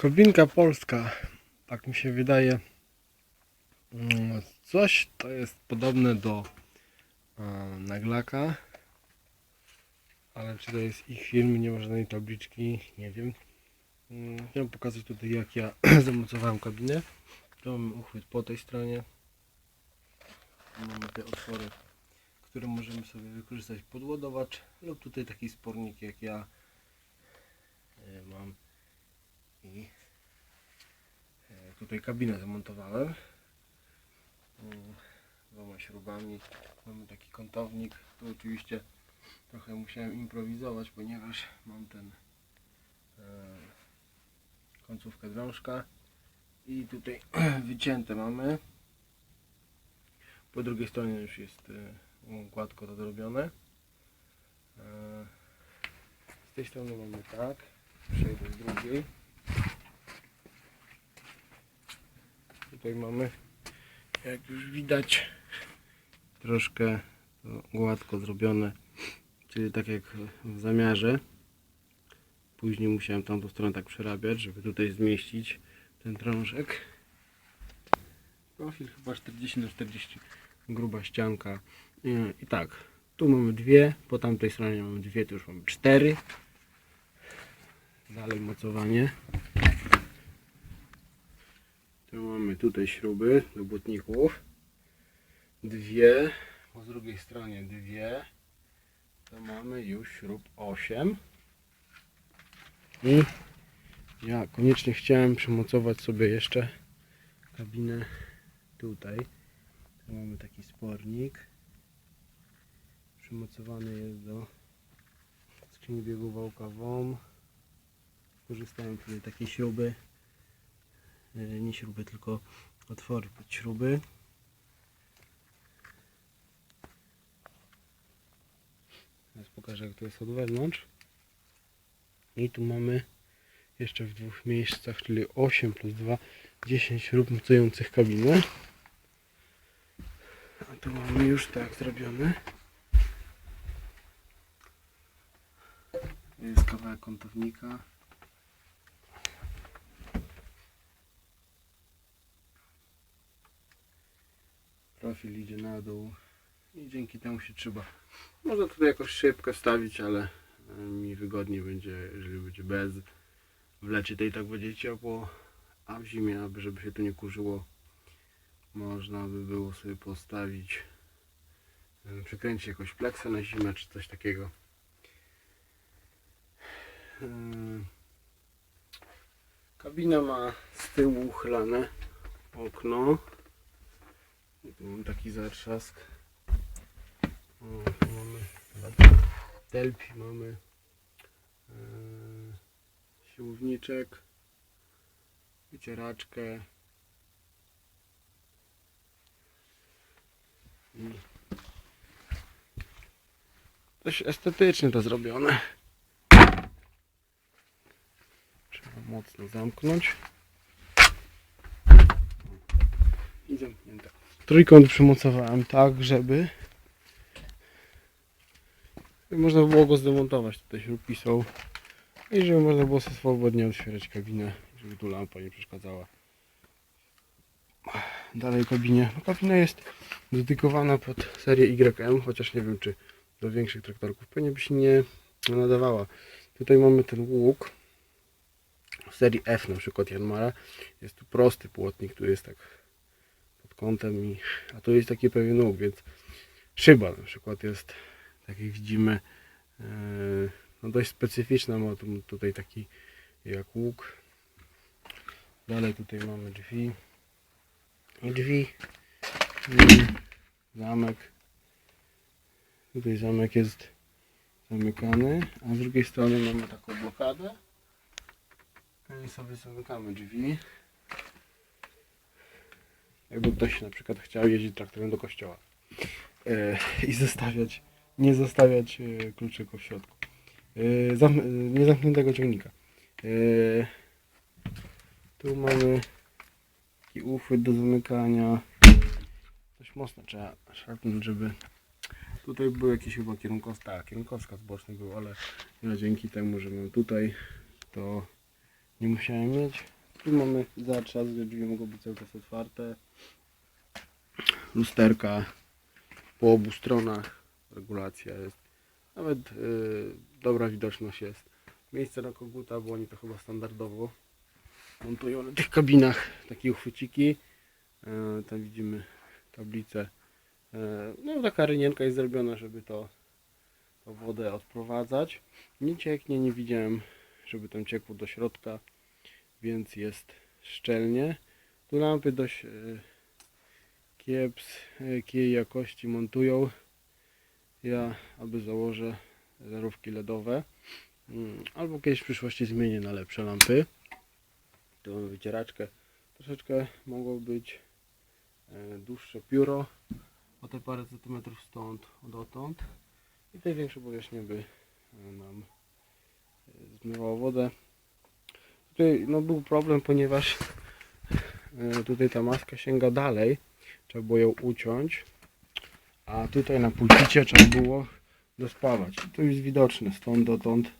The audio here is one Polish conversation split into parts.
Kobinka polska, tak mi się wydaje. Mm, Coś to jest podobne do naglaka, ale czy to jest ich firmy, nie ma żadnej tabliczki, nie wiem. Mm, Chciałem pokazać tutaj jak ja zamocowałem kabinę. Tu mamy uchwyt po tej stronie. Mamy te otwory, które możemy sobie wykorzystać podładowacz lub tutaj taki spornik jak ja e, mam i e, tutaj kabinę zamontowałem. Dwoma śrubami. Mamy taki kątownik. Tu oczywiście trochę musiałem improwizować ponieważ mam ten e, końcówkę drążka. I tutaj wycięte mamy. Po drugiej stronie już jest e, gładko to z tej strony mamy tak. Przejdę z drugiej Tutaj mamy, jak już widać, troszkę gładko zrobione, czyli tak jak w zamiarze. Później musiałem tamtą stronę tak przerabiać, żeby tutaj zmieścić ten drążek. Profil chyba 40 na 40 gruba ścianka. I tak, tu mamy dwie, po tamtej stronie mamy dwie, tu już mamy cztery. Dalej mocowanie. To mamy tutaj śruby do błotników. Dwie, po drugiej stronie dwie. To mamy już śrub 8. I ja koniecznie chciałem przymocować sobie jeszcze kabinę tutaj. Tu mamy taki spornik. Przymocowany jest do skrzyni WOM. Korzystałem tutaj takiej śruby nie śruby, tylko otwory pod śruby. Teraz pokażę jak to jest od wewnątrz. I tu mamy jeszcze w dwóch miejscach, czyli 8 plus 2, 10 śrub mocujących kabinę. A tu mamy już tak zrobione. Jest kawałek kątownika. Profil idzie na dół i dzięki temu się trzeba. Można tutaj jakoś szybkę wstawić, ale e, mi wygodniej będzie, jeżeli będzie bez. W lecie to i tak będzie ciepło, a w zimie, aby żeby się tu nie kurzyło, można by było sobie postawić, e, przykręcić jakąś pleksę na zimę czy coś takiego. E, Kabina ma z tyłu uchylane okno. Mam taki zatrzask. O, mamy telpi, mamy e, siłowniczek, wycieraczkę i dość estetycznie to zrobione. Trzeba mocno zamknąć. I zamknięte. Trójkąt przymocowałem tak, żeby można było go zdemontować. Tutaj śrubki są. I żeby można było sobie swobodnie otwierać kabinę, żeby tu lampa nie przeszkadzała. Dalej kabinie. No, kabina jest dedykowana pod serię YM, chociaż nie wiem czy do większych traktorków pewnie by się nie nadawała. Tutaj mamy ten łuk w serii F na przykład Janmara. Jest tu prosty płotnik, tu jest tak kątem i, a tu jest taki pewien łuk, więc szyba na przykład jest, tak jak widzimy, e, no dość specyficzna, ma tu, tutaj taki jak łuk. Dalej tutaj mamy drzwi. Drzwi. Zamek. Tutaj zamek jest zamykany, a z drugiej strony mamy taką blokadę. I sobie zamykamy drzwi. Jakby ktoś na przykład chciał jeździć traktorem do kościoła e, i zostawiać, nie zostawiać e, kluczyków w środku. E, zam, e, niezamkniętego ciągnika. Tu mamy taki uchwyt do zamykania. Dość mocno trzeba szarpnąć, żeby tutaj był jakiś chyba kierunkowskaz, kierunkowskaz boczny był, ale ja dzięki temu, że mam tutaj, to nie musiałem mieć. Tu mamy zaczas, że drzwi mogą być cały czas otwarte. Lusterka po obu stronach. Regulacja jest. Nawet yy, dobra widoczność jest. Miejsce na koguta, bo oni to chyba standardowo montują na tych kabinach takie uchwyciki. Yy, tam widzimy tablicę. Yy, no taka rynienka jest zrobiona, żeby to, to wodę odprowadzać. Nie cieknie, nie widziałem, żeby tam ciekło do środka, więc jest szczelnie. Tu lampy dość yy, kiepskiej jakości montują. Ja aby założę żarówki LEDowe. Mm, Albo kiedyś w przyszłości zmienię na lepsze lampy. Tu mamy wycieraczkę. Troszeczkę mogło być e, dłuższe pióro. O te parę centymetrów stąd, dotąd. I tej większe powierzchnie by e, nam e, zmywało wodę. No, był problem, ponieważ e, tutaj ta maska sięga dalej. Trzeba było ją uciąć. A tutaj na pulpicie trzeba było dospawać. To jest widoczne, stąd dotąd,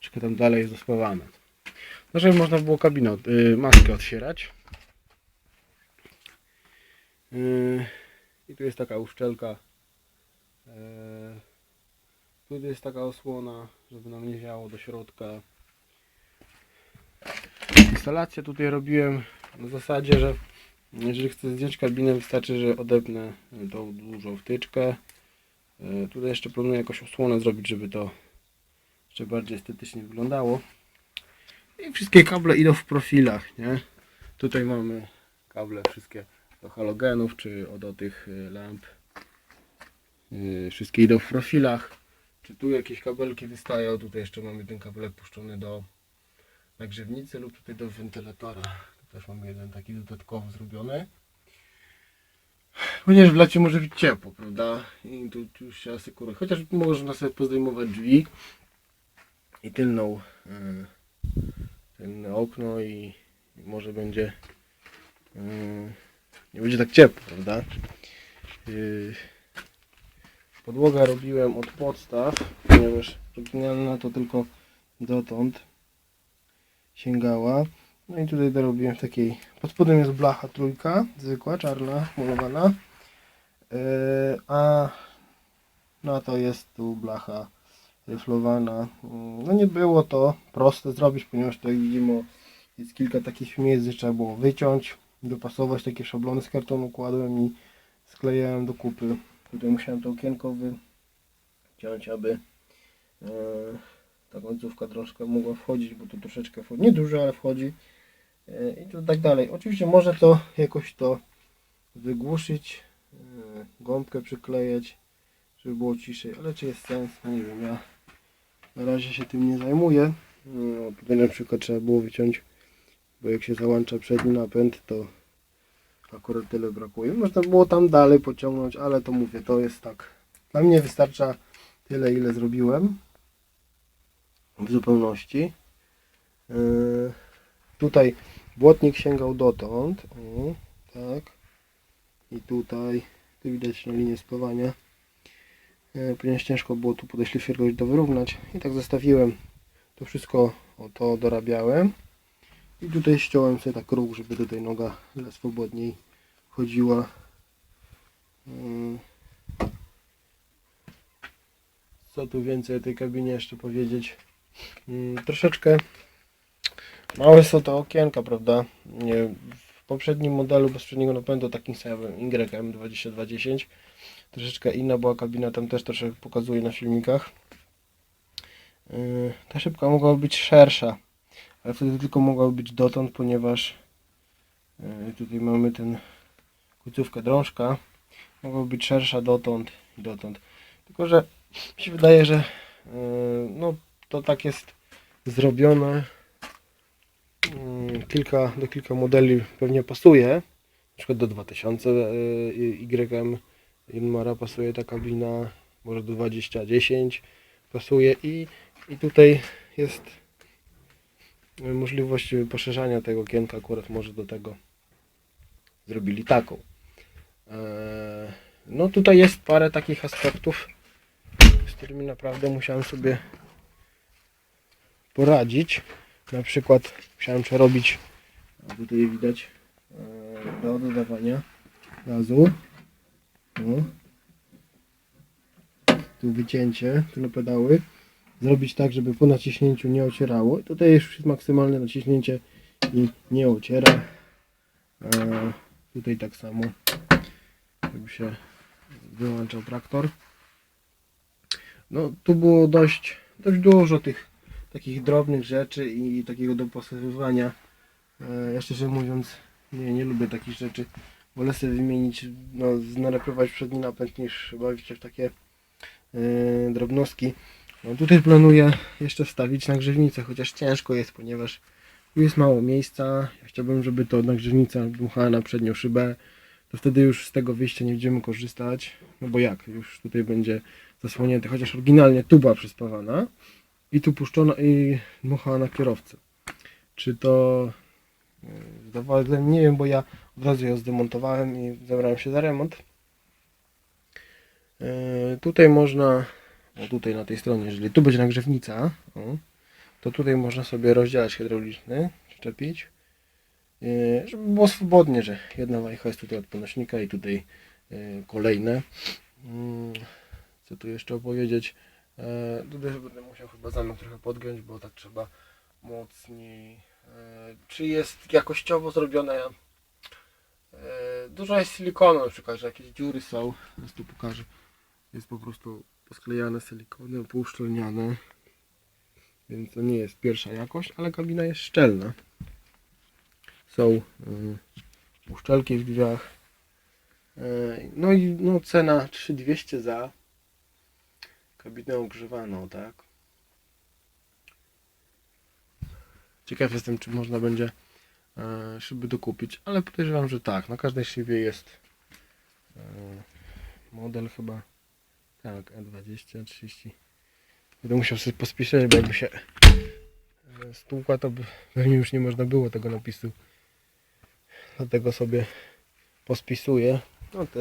troszkę tam dalej jest dospawane. No, żeby można było kabinę, od- y, maskę otwierać. Y, I tu jest taka uszczelka. Y, tu jest taka osłona, żeby nam nie wiało do środka. Instalację tutaj robiłem na zasadzie, że jeżeli chcę zdjąć kabinę, wystarczy, że odepnę tą dużą wtyczkę. E, Tutaj jeszcze planuję jakąś osłonę zrobić, żeby to jeszcze bardziej estetycznie wyglądało. I wszystkie kable idą w profilach, nie? Tutaj mamy kable wszystkie do halogenów, czy do tych e, lamp. E, Wszystkie idą w profilach. Czy tu jakieś kabelki wystają? Tutaj jeszcze mamy ten kabelek puszczony do nagrzewnicy lub tutaj do wentylatora. Tu też mamy jeden taki dodatkowo zrobiony. Ponieważ w lecie może być ciepło, prawda? I tu, już się asykuruje. Chociaż można sobie pozdejmować drzwi i tylną, yy, tylne okno i, i może będzie yy, nie będzie tak ciepło, prawda? Yy, podłogę robiłem od podstaw, ponieważ oryginalna to tylko dotąd sięgała. No i tutaj dorobiłem w takiej. Pod spodem jest blacha trójka, zwykła, czarna, malowana. Yy, a na to jest tu blacha ryflowana. No nie było to proste zrobić, ponieważ tutaj widzimy jest kilka takich miejsc, gdzie trzeba było wyciąć, dopasować takie szablony z kartonu kładłem i sklejałem do kupy. Tutaj musiałem to okienko wyciąć, aby yy, ta końcówka troszkę mogła wchodzić, bo tu troszeczkę wchodzi, nie dużo, ale wchodzi E, i tak dalej. Oczywiście może to jakoś to wygłuszyć, e, gąbkę przyklejać, żeby było ciszej, ale czy jest sens? Nie wiem, ja na razie się tym nie zajmuję. No, tutaj na przykład trzeba było wyciąć, bo jak się załącza przedni napęd, to akurat tyle brakuje. Można było tam dalej pociągnąć, ale to mówię, to jest tak. Dla mnie wystarcza tyle, ile zrobiłem w zupełności. Yy, tutaj błotnik sięgał dotąd, o, tak, i tutaj, tu widać na linię spawania, yy, ponieważ ciężko było tu podejść szlifierką to wyrównać i tak zostawiłem, to wszystko o to dorabiałem i tutaj ściąłem sobie tak róg, żeby tutaj noga swobodniej chodziła. Yy. Co tu więcej o tej kabinie jeszcze powiedzieć? Mm, troszeczkę małe są te okienka, prawda? W poprzednim modelu bezprzedniego napędu, takim samym YM2210, troszeczkę inna była kabina, tam też troszeczkę pokazuję na filmikach. Yy, ta szybka mogła być szersza, ale wtedy tylko mogła być dotąd, ponieważ yy, tutaj mamy ten końcówkę drążka, mogła być szersza dotąd i dotąd. Tylko, że mi się wydaje, że yy, no, to tak jest zrobione. Mm, Kilka, do kilka modeli pewnie pasuje. Na przykład do 2000 yy, YM Inmara pasuje ta kabina, może do 2010 pasuje i, i tutaj jest yy, możliwość poszerzania tego okienka, akurat może do tego zrobili taką. Eee, No tutaj jest parę takich aspektów, z którymi naprawdę musiałem sobie poradzić, na przykład musiałem przerobić, a tutaj widać, e, do dodawania gazu. O. Tu wycięcie, na pedały. Zrobić tak, żeby po naciśnięciu nie ocierało. Tutaj już jest maksymalne naciśnięcie i nie ociera. E, tutaj tak samo, żeby się wyłączał traktor. No tu było dość, dość dużo tych takich drobnych rzeczy i takiego dopasowywania. E, ja szczerze mówiąc nie, nie lubię takich rzeczy. Wolę sobie wymienić, no, nalepywać przedni napęd niż bawić się w takie e, drobnostki. No, tutaj planuję jeszcze wstawić nagrzewnicę, chociaż ciężko jest, ponieważ tu jest mało miejsca. Ja chciałbym, żeby to nagrzewnica dmuchała na przednią szybę. To wtedy już z tego wyjścia nie będziemy korzystać. No bo jak? Już tutaj będzie zasłonięte, chociaż oryginalnie tu była przyspawana i tu puszczona i dmuchała na kierowcę. Czy to yy, zdawało nie wiem, bo ja od razu ją zdemontowałem i zabrałem się za remont. Yy, tutaj można, o tutaj na tej stronie, jeżeli tu będzie nagrzewnica, to tutaj można sobie rozdzielać hydrauliczny, przyczepić, yy, żeby było swobodnie, że jedna wajcha jest tutaj od ponośnika i tutaj kolejne. Mm, Co tu jeszcze opowiedzieć? E, tutaj będę musiał chyba zamek trochę podgiąć, bo tak trzeba mocniej. E, czy jest jakościowo zrobione? E, dużo jest silikonu na przykład, że jakieś dziury są. Teraz tu pokażę. Jest po prostu posklejane silikonem, pouszczelniane. Więc to nie jest pierwsza jakość, ale kabina jest szczelna. Są uszczelki w drzwiach. No i no, cena 3200 za kabinę ogrzewaną, tak? Ciekaw jestem, czy można będzie e, szyby dokupić, ale podejrzewam, że tak. Na każdej szybie jest e, model chyba tak, E20, 30. Będę musiał sobie pospisać, bo jakby się e, to pewnie już nie można było tego napisu. Dlatego sobie pospisuję. No te